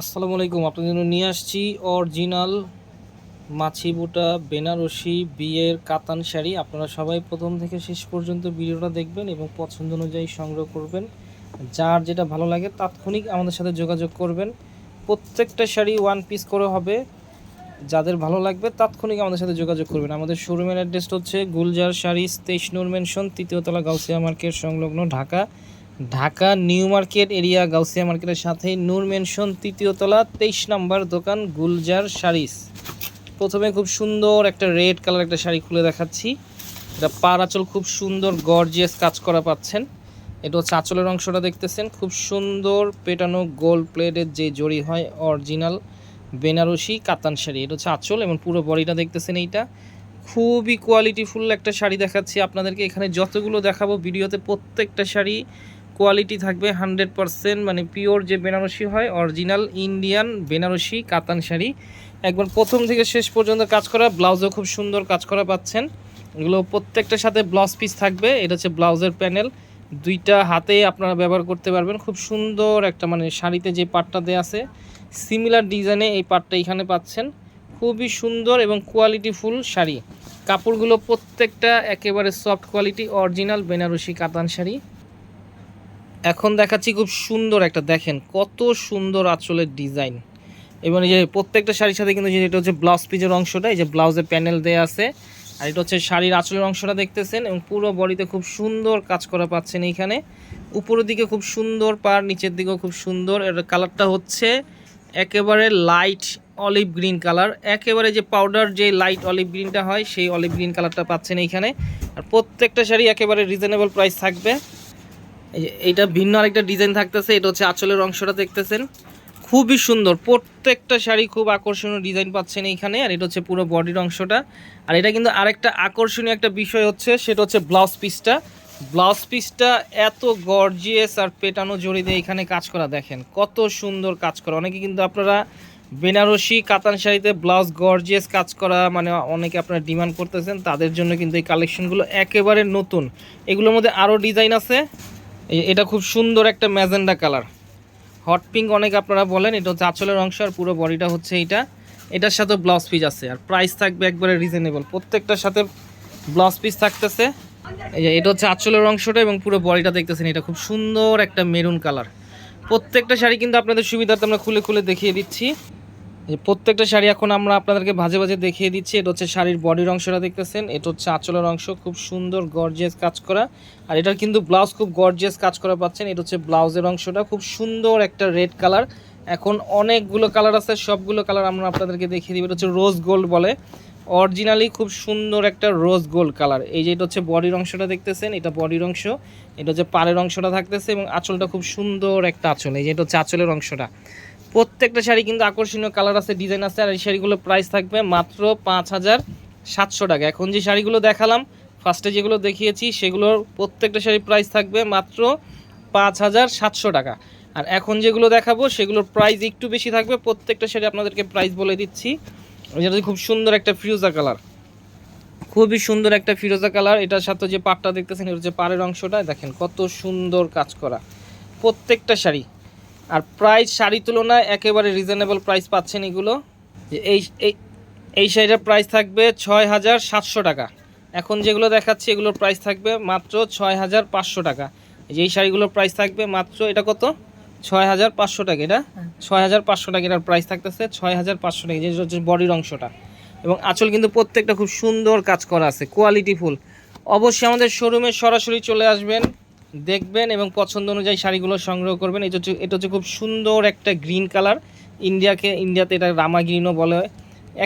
আসসালামু আলাইকুম, আপনাদের জন্য নিয়ে আসছি অরিজিনাল মাছি বুটা বেনারসি বিয়ের কাতান শাড়ি। আপনারা সবাই প্রথম থেকে শেষ পর্যন্ত ভিডিওটা দেখবেন এবং পছন্দ অনুযায়ী সংগ্রহ করবেন। যার যেটা ভালো লাগে তাৎক্ষণিক আমাদের সাথে যোগাযোগ করবেন। প্রত্যেকটা শাড়ি ওয়ান পিস করে হবে। যাদের ভালো লাগবে তাৎক্ষণিক আমাদের সাথে যোগাযোগ করবেন। আমাদের শোরুমের অ্যাড্রেসটা হচ্ছে গুলজার শাড়ি তেইশ নূর মেনশন তৃতীয়তলা গাউসিয়া মার্কেট, সংলগ্ন Dhaka. Dhaka new market area, Gausia মার্কেটের সাথে নূর মেনশন তৃতীয়তলা তেইশ নম্বর দোকান গুলজার শাড়িস প্রথমে খুব সুন্দর একটা রেড কালার একটা শাড়ি খুলে দেখাচ্ছি। এটা পার আঁচল খুব সুন্দর, গর্জিয়াস কাজ করা পাচ্ছেন। এটা হচ্ছে আঁচলের অংশটা দেখতেছেন। খুব সুন্দর পেটানো গোল্ড প্লেটের যে জড়ি হয়, অরিজিনাল বেনারসি কাতান শাড়ি। এটা হচ্ছে আঁচল এবং পুরো বডিটা দেখতেছেন এইটা। খুবই কোয়ালিটিফুল একটা শাড়ি দেখাচ্ছি আপনাদেরকে। এখানে যতগুলো দেখাবো, ভিডিওতে প্রত্যেকটা শাড়ি কোয়ালিটি থাকবে হান্ড্রেড পারসেন্ট মানে পিওর যে বেনারসি হয় অরিজিনাল ইন্ডিয়ান বেনারসি, কাতান শাড়ি। একবার প্রথম থেকে শেষ পর্যন্ত কাজ করা, ব্লাউজও খুব সুন্দর কাজ করা পাচ্ছেন। এগুলো প্রত্যেকটার সাথে ব্লাউজ পিস থাকবে, এটা হচ্ছে ব্লাউজের প্যানেল দুইটা হাতে আপনারা ব্যবহার করতে পারবেন। খুব সুন্দর একটা মানে শাড়িতে যে পাটটা দেওয়া আছে সিমিলার ডিজাইনে এই পাটটা এখানে পাচ্ছেন। খুবই সুন্দর এবং কোয়ালিটিফুল শাড়ি। কাপড়গুলো প্রত্যেকটা একেবারে সফট কোয়ালিটি অরিজিনাল বেনারসি, কাতান শাড়ি। এখন দেখাচ্ছি খুব সুন্দর একটা, দেখেন কত সুন্দর আঁচলের ডিজাইন। এবং এই যে প্রত্যেকটা শাড়ির সাথে কিন্তু এটা হচ্ছে ব্লাউজ পিজের অংশটা, এই যে ব্লাউজের প্যানেল দেওয়া আছে, আর এটা হচ্ছে শাড়ির আঁচলের অংশটা দেখতেছেন, এবং পুরো বডিতে খুব সুন্দর কাজ করা পাচ্ছেন এইখানে। উপরের দিকে খুব সুন্দর, পার নিচের দিকেও খুব সুন্দর, এর কালারটা হচ্ছে একেবারে লাইট অলিভ গ্রিন কালার একেবারে যে পাউডার যে লাইট অলিভ গ্রিনটা হয়, সেই অলিভ গ্রিন কালারটা পাচ্ছেন এইখানে। আর প্রত্যেকটা শাড়ি একেবারে রিজনেবল প্রাইস থাকবে। এইটা ভিন্ন আরেকটা ডিজাইন থাকতেছে, এটা হচ্ছে আঁচলের অংশটা দেখতেছেন। খুবই সুন্দর, প্রত্যেকটা শাড়ি খুব আকর্ষণীয় ডিজাইন পাচ্ছেন এইখানে, আর এটা হচ্ছে পুরো বডির অংশটা। আর এটা কিন্তু আরেকটা আকর্ষণীয় একটা বিষয় হচ্ছে, সেটা হচ্ছে ব্লাউজ পিসটা ব্লাউজ পিসটা এত গর্জিয়াস আর পেটানো জড়ি দিয়ে এখানে কাজ করা, দেখেন, কত সুন্দর কাজ করা। অনেকে কিন্তু আপনারা বেনারসি কাতান শাড়িতে ব্লাউজ গর্জিয়াস কাজ করা মানে অনেকে আপনারা ডিমান্ড করতেছেন, তাদের জন্য কিন্তু এই কালেকশনগুলো একেবারে নতুন। এগুলোর মধ্যে আরও ডিজাইন আছে। এটা খুব সুন্দর একটা ম্যাজেন্ডা কালার। হট পিঙ্ক অনেক আপনারা বলেন, এটা হচ্ছে আঁচলের অংশ আর পুরো বডিটা হচ্ছে এইটা। এটার সাথে ব্লাউজ পিস আছে আর প্রাইস থাকবে একবারে রিজনেবল। প্রত্যেকটার সাথে ব্লাউজ পিস থাকতেছে। এই যে এটা হচ্ছে আঁচলের অংশটা এবং পুরো বডিটা দেখতেছেন, এটা খুব সুন্দর একটা মেরুন কালার। প্রত্যেকটা শাড়ি কিন্তু আপনাদের সুবিধার্থে আমরা খুলে খুলে দেখিয়ে দিচ্ছি। প্রত্যেকটা শাড়ি এখন আমরা আপনাদেরকে ভাজে ভাজে দেখিয়ে দিচ্ছি। এটা হচ্ছে শাড়ির বডির অংশটা দেখতেছেন। এটা হচ্ছে আঁচলের অংশ। খুব সুন্দর গর্জিয়াস কাজ করা। আর এটার কিন্তু ব্লাউজ খুব গর্জিয়াস কাজ করা পাচ্ছেন। এটা হচ্ছে ব্লাউজের অংশটা। খুব সুন্দর একটা রেড কালার এখন অনেকগুলো কালার আছে। সবগুলো কালার আমরা আপনাদেরকে দেখিয়ে দিব। এটা হচ্ছে রোজ গোল্ড বলে। অরিজিনালি খুব সুন্দর একটা রোজ গোল্ড কালার এই যে এটা হচ্ছে বডির অংশটা দেখতেছেন। এটা বডির অংশ। এটা হচ্ছে পাড়ের অংশটা থাকতেছে এবং আঁচলটা খুব সুন্দর একটা আঁচল। এই যে এটা হচ্ছে আঁচলের অংশটা। প্রত্যেকটা শাড়ি কিন্তু আকর্ষণীয় কালার আছে, ডিজাইন আছে, আর এই শাড়িগুলোর প্রাইস থাকবে মাত্র পাঁচ হাজার সাতশো টাকা। এখন যে শাড়িগুলো দেখালাম ফার্স্টে যেগুলো দেখিয়েছি, সেগুলোর প্রত্যেকটা শাড়ির প্রাইস থাকবে মাত্র পাঁচ হাজার সাতশো টাকা। আর এখন যেগুলো দেখাবো, সেগুলোর প্রাইস একটু বেশি থাকবে, প্রত্যেকটা শাড়ি আপনাদেরকে প্রাইস বলে দিচ্ছি। যেটা খুব সুন্দর একটা ফিরোজা কালার। খুবই সুন্দর একটা ফিরোজা কালার। এটার সাথে যে পাটটা দেখতেছেন এটা হচ্ছে পাড়ের অংশটা, দেখেন কত সুন্দর কাজ করা। প্রত্যেকটা শাড়ি। আর প্রাইস শাড়ি তুলনায় একেবারে রিজনেবল প্রাইস পাচ্ছেন এগুলো। যে এই এই এই শাড়িটার প্রাইস থাকবে ছয় হাজার সাতশো টাকা। এখন যেগুলো দেখাচ্ছি এগুলোর প্রাইস থাকবে মাত্র ছয় হাজার পাঁচশো টাকা। যে এই শাড়িগুলোর প্রাইস থাকবে মাত্র এটা কত? ছয় হাজার পাঁচশো টাকা এটা? ছয় হাজার পাঁচশো টাকা এটার প্রাইস থাকতেছে ছয় হাজার পাঁচশো টাকা। যে হচ্ছে বডির অংশটা এবং আঁচল কিন্তু প্রত্যেকটা খুব সুন্দর কাজ করা আছে কোয়ালিটি ফুল অবশ্যই আমাদের শোরুমে সরাসরি চলে আসবেন। দেখবেন এবং পছন্দ অনুযায়ী শাড়িগুলো সংগ্রহ করবেন। এটা হচ্ছে এটা হচ্ছে খুব সুন্দর একটা গ্রিন কালার। ইন্ডিয়াকে ইন্ডিয়াতে এটা রামা গ্রিনও বলে। হয়।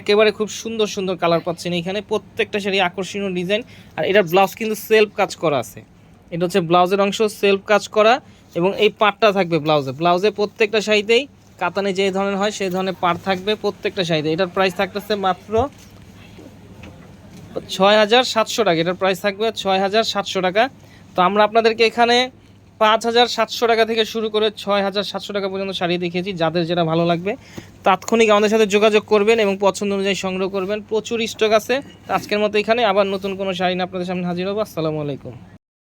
একেবারে খুব সুন্দর সুন্দর কালার পাচ্ছেন এখানে। প্রত্যেকটা শাড়ি আকর্ষণীয় ডিজাইন। আর এটার ব্লাউজ কিন্তু সেলফ কাজ করা আছে। এটা হচ্ছে ব্লাউজের অংশ সেলফ কাজ করা এবং এই পাটটা থাকবে ব্লাউজে। ব্লাউজে প্রত্যেকটা শাড়িতেই কাতানে যে ধরনের হয় সেই ধরনের পাট থাকবে প্রত্যেকটা শাড়িতে। এটার প্রাইস থাকতেছে মাত্র ছয় হাজার সাতশো টাকা। এটার প্রাইস থাকবে ছয় হাজার সাতশো টাকা। তো আমরা আপনাদেরকে এখানে পাঁচ হাজার সাতশো টাকা থেকে শুরু করে ছয় হাজার সাতশো টাকা পর্যন্ত শাড়ি দেখিয়েছি। যাদের যেটা ভালো লাগবে, তাৎক্ষণিক আমাদের সাথে যোগাযোগ করবেন এবং পছন্দ অনুযায়ী সংগ্রহ করবেন। প্রচুর স্টক আছে। আজকের মতো এখানে। আবার নতুন কোনো শাড়ি না আপনাদের সামনে হাজির হব। আসসালামু আলাইকুম।